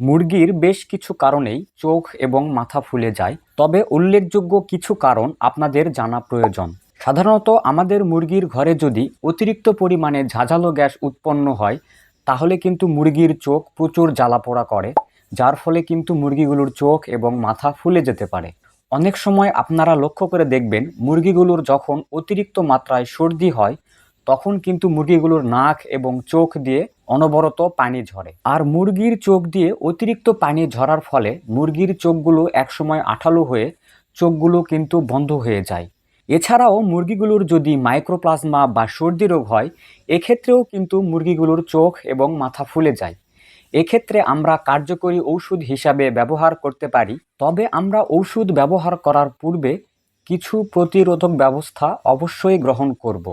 মুরগির বেশ কিছু কারণেই চোখ এবং মাথা ফুলে যায়, তবে উল্লেখযোগ্য কিছু কারণ আপনাদের জানা প্রয়োজন। সাধারণত আমাদের মুরগির ঘরে যদি অতিরিক্ত পরিমাণে ঝাঁঝালো গ্যাস উৎপন্ন হয়, তাহলে কিন্তু মুরগির চোখ প্রচুর জ্বালাপোড়া করে, যার ফলে কিন্তু মুরগিগুলোর চোখ এবং মাথা ফুলে যেতে পারে। অনেক সময় আপনারা লক্ষ্য করে দেখবেন, মুরগিগুলোর যখন অতিরিক্ত মাত্রায় সর্দি হয়, তখন কিন্তু মুরগিগুলোর নাক এবং চোখ দিয়ে অনবরত পানি ঝরে। আর মুরগির চোখ দিয়ে অতিরিক্ত পানি ঝরার ফলে মুরগির চোখগুলো একসময় আঠালো হয়ে চোখগুলো কিন্তু বন্ধ হয়ে যায়। এছাড়াও মুরগিগুলোর যদি মাইক্রোপ্লাজমা বা সর্দি রোগ হয়, এক্ষেত্রেও কিন্তু মুরগিগুলোর চোখ এবং মাথা ফুলে যায়। এক্ষেত্রে আমরা কার্যকরী ঔষধ হিসাবে ব্যবহার করতে পারি। তবে আমরা ঔষধ ব্যবহার করার পূর্বে কিছু প্রতিরোধক ব্যবস্থা অবশ্যই গ্রহণ করব।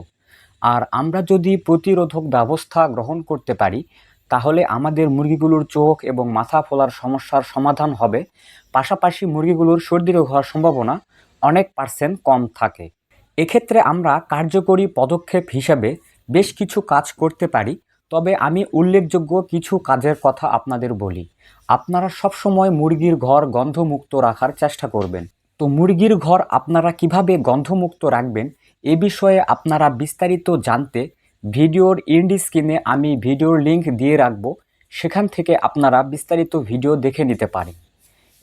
আর আমরা যদি প্রতিরোধক ব্যবস্থা গ্রহণ করতে পারি, তাহলে আমাদের মুরগিগুলোর চোখ এবং মাথা ফোলার সমস্যার সমাধান হবে। পাশাপাশি মুরগিগুলোর সর্দি রোগ হওয়ার সম্ভাবনা অনেক পার্সেন্ট কম থাকে। এক্ষেত্রে আমরা কার্যকরী পদক্ষেপ হিসাবে বেশ কিছু কাজ করতে পারি, তবে আমি উল্লেখযোগ্য কিছু কাজের কথা আপনাদের বলি। আপনারা সবসময় মুরগির ঘর গন্ধমুক্ত রাখার চেষ্টা করবেন। তো মুরগির ঘর আপনারা কীভাবে গন্ধমুক্ত রাখবেন এ বিষয়ে আপনারা বিস্তারিত জানতে ভিডিওর ইন্ডি স্ক্রিনে আমি ভিডিওর লিংক দিয়ে রাখব। সেখান থেকে আপনারা বিস্তারিত ভিডিও দেখে নিতে পারেন।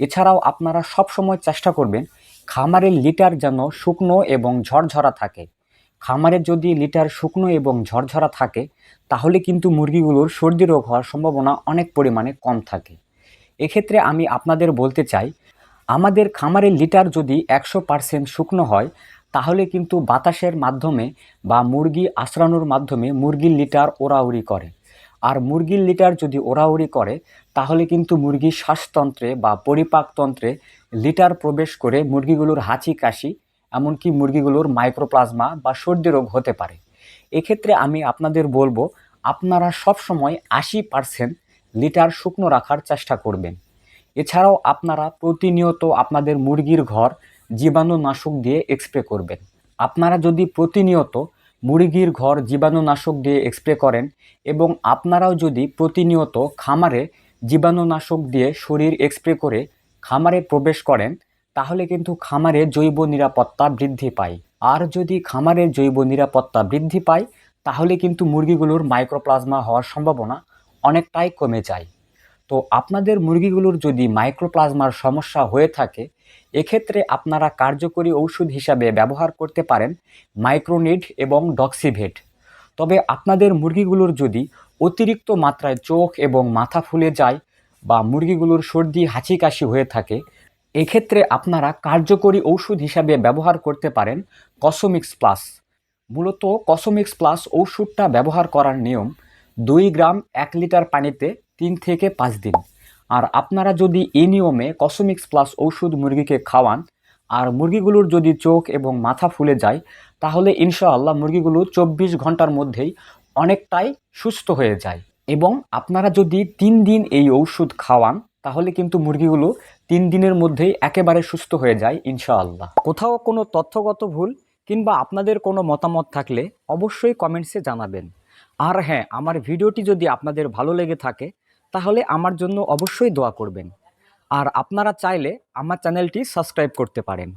এছাড়াও আপনারা সব সময় চেষ্টা করবেন খামারের লিটার যেন শুকনো এবং ঝরঝরা থাকে। খামারে যদি লিটার শুকনো এবং ঝরঝরা থাকে, তাহলে কিন্তু মুরগিগুলোর সর্দি রোগ হওয়ার সম্ভাবনা অনেক পরিমাণে কম থাকে। এক্ষেত্রে আমি আপনাদের বলতে চাই, আমাদের খামারের লিটার যদি একশো পার্সেন্ট শুকনো হয় তাহলে কিন্তু বাতাসের মাধ্যমে বা মুরগি আশ্রানোর মাধ্যমে মুরগির লিটার ওড়াউড়ি করে। আর মুরগির লিটার যদি ওড়াউড়ি করে, তাহলে কিন্তু মুরগির শ্বাসতন্ত্রে বা পরিপাকতন্ত্রে লিটার প্রবেশ করে মুরগিগুলোর হাঁচি কাশি এমনকি মুরগিগুলোর মাইক্রোপ্লাজমা বা সর্দি রোগ হতে পারে। এক্ষেত্রে আমি আপনাদের বলব, আপনারা সবসময় আশি পার্সেন্ট লিটার শুকনো রাখার চেষ্টা করবেন। এছাড়াও আপনারা প্রতিনিয়ত আপনাদের মুরগির ঘর জীবাণুনাশক দিয়ে স্প্রে করবেন। আপনারা যদি প্রতিনিয়ত মুরগির ঘর জীবাণুনাশক দিয়ে স্প্রে করেন এবং আপনারাও যদি প্রতিনিয়ত খামারে জীবাণুনাশক দিয়ে শরীর স্প্রে করে খামারে প্রবেশ করেন, তাহলে কিন্তু খামারে জৈব নিরাপত্তা বৃদ্ধি পায়। আর যদি খামারের জৈব নিরাপত্তা বৃদ্ধি পায়, তাহলে কিন্তু মুরগিগুলোর মাইক্রোপ্লাজমা হওয়ার সম্ভাবনা অনেকটাই কমে যায়। তো আপনাদের মুরগিগুলোর যদি মাইক্রোপ্লাজমার সমস্যা হয়ে থাকে এক্ষেত্রে আপনারা কার্যকরী ঔষধ হিসাবে ব্যবহার করতে পারেন মাইক্রোনিড এবং ডক্সিভেট। তবে আপনাদের মুরগিগুলোর যদি অতিরিক্ত মাত্রায় চোখ এবং মাথা ফুলে যায় বা মুরগিগুলোর সর্দি হাঁচি কাশি হয়ে থাকে, এক্ষেত্রে আপনারা কার্যকরী ঔষধ হিসাবে ব্যবহার করতে পারেন কসমিক্স প্লাস। মূলত কসমিক্স প্লাস ঔষধটা ব্যবহার করার নিয়ম দুই গ্রাম এক লিটার পানিতে তিন থেকে পাঁচ দিন। আর আপনারা যদি এই নিয়মে কসমিক্স প্লাস ঔষধ মুরগিকে খাওয়ান, আর মুরগিগুলোর যদি চোখ এবং মাথা ফুলে যায়, তাহলে ইনশাআল্লাহ মুরগিগুলো চব্বিশ ঘণ্টার মধ্যেই অনেকটাই সুস্থ হয়ে যায়। এবং আপনারা যদি তিন দিন এই ঔষধ খাওয়ান, তাহলে কিন্তু মুরগিগুলো তিন দিনের মধ্যেই একেবারে সুস্থ হয়ে যায় ইনশাআল্লাহ। কোথাও কোনো তথ্যগত ভুল কিংবা আপনাদের কোনো মতামত থাকলে অবশ্যই কমেন্টসে জানাবেন। আর হ্যাঁ আমার ভিডিওটি যদি আপনাদের ভালো লেগে থাকে তাহলে আমার জন্য অবশ্যই দোয়া করবেন। আর আপনারা চাইলে আমার চ্যানেলটি সাবস্ক্রাইব করতে পারেন।